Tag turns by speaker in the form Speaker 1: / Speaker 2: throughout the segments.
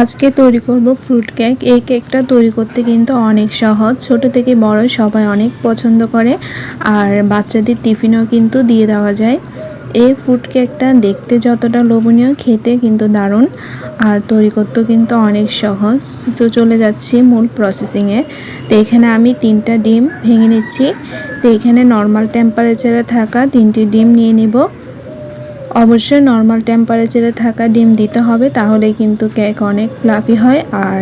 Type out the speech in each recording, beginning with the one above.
Speaker 1: আজকে তৈরি করব ফ্রুট কেক। এই কেকটা তৈরি করতে কিন্তু অনেক সহজ। ছোট থেকে বড় সবাই অনেক পছন্দ করে। আর বাচ্চাদের টিফিনও কিন্তু দিয়ে দেওয়া যায়। এই ফ্রুট কেকটা দেখতে যতটা লোভনীয়, খেতে কিন্তু দারুণ। আর তৈরি করতেও কিন্তু অনেক সহজ। তো চলে যাচ্ছি মূল প্রসেসিংয়ে তো এখানে আমি তিনটা ডিম ভেঙে নিচ্ছি। তো এখানে নর্মাল টেম্পারেচারে থাকা তিনটি ডিম নিয়ে নিব। অবশ্যই নর্মাল টেম্পারেচারে থাকা ডিম দিতে হবে, তাহলে কিন্তু কেক অনেক ফ্লাফি হয় আর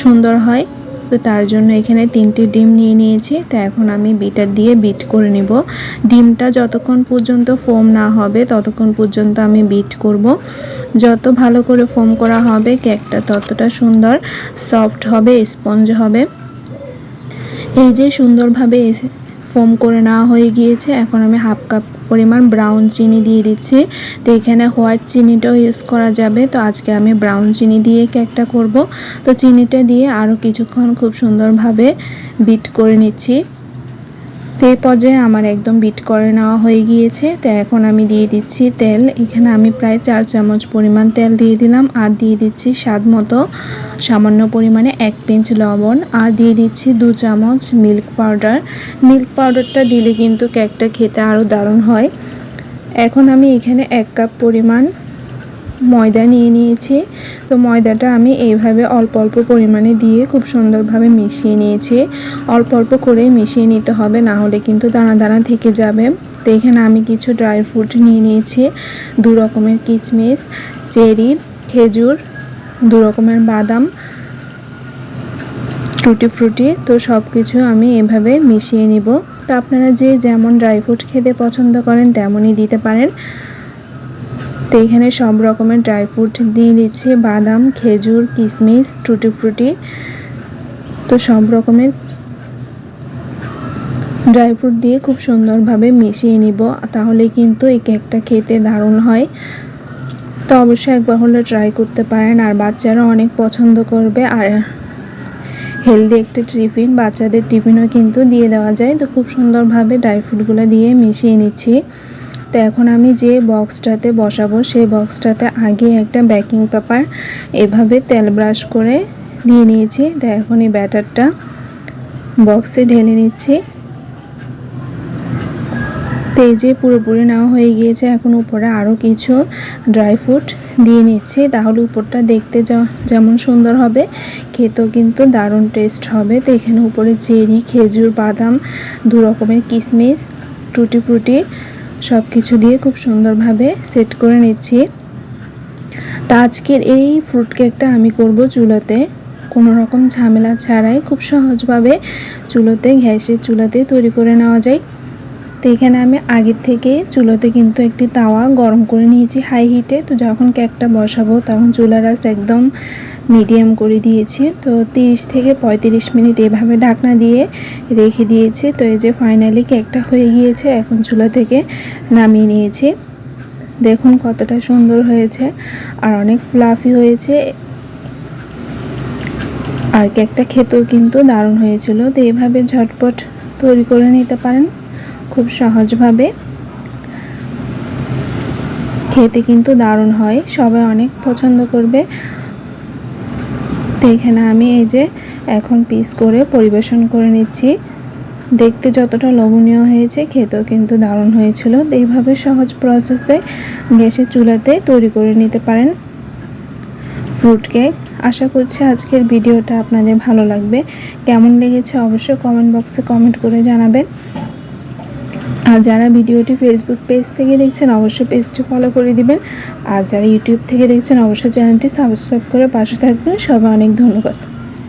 Speaker 1: সুন্দর হয়। তো তার জন্য এখানে তিনটি ডিম নিয়ে নিয়েছি, তো এখন আমি বিটার দিয়ে বিট করে নিব। ডিমটা যতক্ষণ পর্যন্ত ফোম না হবে, ততক্ষণ পর্যন্ত আমি বিট করব। যত ভালো করে ফোম করা হবে কেকটা ততটা সুন্দর সফট হবে স্পঞ্জ হবে। এই যে সুন্দরভাবে ফোম করে নেওয়া হয়ে গিয়েছে, এখন আমি হাফ কাপ পরিমাণ ব্রাউন চিনি দিয়ে দিচ্ছি। তো এখানে হোয়াইট চিনিটাও ইউজ করা যাবে। তো আজকে আমি ব্রাউন চিনি দিয়ে কেকটা করব। তো চিনিটা দিয়ে আরও কিছুক্ষণ খুব সুন্দরভাবে বিট করে নিচ্ছি। তো পর্যায়ে আমার একদম বিট করে নেওয়া হয়ে গিয়েছে। তো এখন আমি দিয়ে দিচ্ছি তেল। এখানে আমি প্রায় চার চামচ পরিমাণ তেল দিয়ে দিলাম আর দিয়ে দিচ্ছি স্বাদ মতো সামান্য পরিমাণে এক পিঞ্চ লবণ আর দিয়ে দিচ্ছি দু চামচ মিল্ক পাউডার মিল্ক পাউডারটা দিলে কিন্তু কেকটা খেতে আরও দারুণ হয়। এখন আমি এখানে এক কাপ পরিমাণ ময়দা নিয়ে নিয়েছি। তো ময়দাটা আমি এইভাবে অল্প অল্প পরিমাণে দিয়ে খুব সুন্দরভাবে মিশিয়ে নিয়েছি। অল্প অল্প করে মিশিয়ে নিতে হবে, না হলে কিন্তু দানা দানা থেকে যাবে। তো এখানে আমি কিছু ড্রাই ফ্রুট নিয়ে নিয়েছি, দু রকমের কিচমিচ চেরি, খেজুর, দু রকমের বাদাম, টুটি ফ্রুটি। তো সব কিছু আমি এভাবে মিশিয়ে নিব। তো আপনারা যে যেমন ড্রাই ফ্রুট খেতে পছন্দ করেন, তেমনই দিতে পারেন। তো এখানে সব রকমের ড্রাই ফ্রুট দিয়ে দিচ্ছি। বাদাম, খেজুর কিশমিশ টুটি ফ্রুটি। তো সব রকমের ড্রাই ফ্রুট দিয়ে খুব সুন্দরভাবে মিশিয়ে নিব, তাহলে কিন্তু এই কেকটা খেতে দারুণ হয়। তো অবশ্যই একবার হলে ট্রাই করতে পারেন, আর বাচ্চারা অনেক পছন্দ করবে। আর হেলদি একটা টিফিন, বাচ্চাদের টিফিনও কিন্তু দিয়ে দেওয়া যায়। তো খুব সুন্দরভাবে ড্রাই ফ্রুটগুলো দিয়ে মিশিয়ে নিচ্ছি। তো এখন আমি যে বক্সটাতে বসাবো, সেই বক্সটাতে আগে একটা বেকিং পেপার এভাবে তেল ব্রাশ করে দিয়ে নিয়েছি। তো এখন এই ব্যাটারটা বক্সে ঢেলে নিচ্ছি। তো যে পুরোপুরি নেওয়া হয়ে গিয়েছে, এখন উপরে আরও কিছু ড্রাই ফ্রুট দিয়ে নিচ্ছি। তাহলে উপরটা দেখতে যেমন সুন্দর হবে, খেতেও কিন্তু দারুণ টেস্ট হবে। তো এখানে উপরে চেরি, খেজুর, বাদাম, দু রকমের কিশমিশ টুটি ফ্রুটি সব কিছু দিয়ে খুব সুন্দরভাবে সেট করে নিচ্ছি। তা আজকের এই ফ্রুট কেকটা আমি করব চুলোতে। কোনো রকম ঝামেলা ছাড়াই খুব সহজভাবে চুলোতে, গ্যাসের চুলাতে তৈরি করে নেওয়া যায়। তো এখানে আমি আগের থেকে চুলোতে কিন্তু একটি তাওয়া গরম করে নিয়েছি হাই হিটে তো যখন কেকটা বসাবো তখন চুলার আস একদম মিডিয়াম করে দিয়েছি। তো 30 থেকে 35 মিনিট এভাবে ঢাকনা দিয়ে রেখে দিয়েছি। তো এই যে ফাইনালি কেকটা হয়ে গিয়েছে, এখন চুলা থেকে নামিয়ে নিয়েছি। দেখুন কতটা সুন্দর হয়েছে আর অনেক ফ্লাফি হয়েছে। আর কেকটা খেতেও কিন্তু দারুণ হয়েছিল। তো এভাবে ঝটপট তৈরি করে নিতে পারেন। খুব সহজভাবে। খেতে কিন্তু দারুণ হয়, সবাই অনেক পছন্দ করবে। তো এখানে আমি এই যে এখন পিস করে পরিবেশন করে নিচ্ছি। দেখতে যতটা লোভনীয় হয়েছে, খেতেও কিন্তু দারুণ হয়েছিল। তো এইভাবে সহজ প্রসেসে গ্যাসের চুলাতে তৈরি করে নিতে পারেন। ফ্রুট কেক আশা করছি আজকের ভিডিওটা আপনাদের ভালো লাগবে। কেমন লেগেছে অবশ্যই কমেন্ট বক্সে কমেন্ট করে জানাবেন। আর যারা ভিডিওটি ফেসবুক পেজ থেকে দেখছেন, অবশ্যই পেজটি ফলো করে দিবেন। আর যারা ইউটিউব থেকে দেখছেন, অবশ্যই চ্যানেলটি সাবস্ক্রাইব করে পাশে থাকবেন। সবাই অনেক ধন্যবাদ।